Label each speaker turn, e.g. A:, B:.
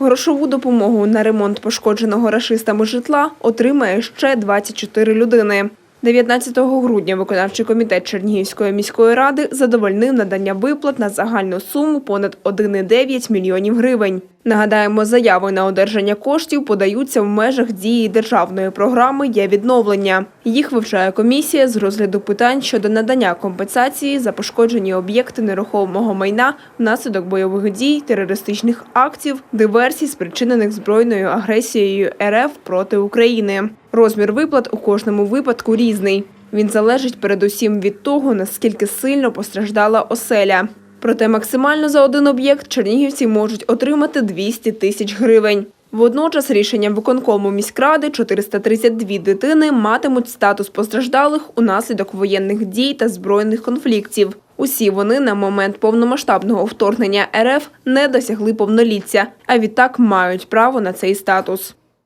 A: Грошову допомогу на ремонт пошкодженого рашистами житла отримає ще 24 людини. 19 грудня виконавчий комітет Чернігівської міської ради задовольнив надання виплат на загальну суму понад 1,9 мільйонів гривень. Нагадаємо, заяви на одержання коштів подаються в межах дії державної програми «Є відновлення». Їх вивчає комісія з розгляду питань щодо надання компенсації за пошкоджені об'єкти нерухомого майна внаслідок бойових дій, терористичних актів, диверсій, спричинених збройною агресією РФ проти України. Розмір виплат у кожному випадку різний. Він залежить передусім від того, наскільки сильно постраждала оселя. Проте максимально за один об'єкт чернігівці можуть отримати 200 тисяч гривень. Водночас рішенням виконкому міськради 432 дитини матимуть статус постраждалих унаслідок воєнних дій та збройних конфліктів. Усі вони на момент повномасштабного вторгнення РФ не досягли повноліття, а відтак мають право на цей статус.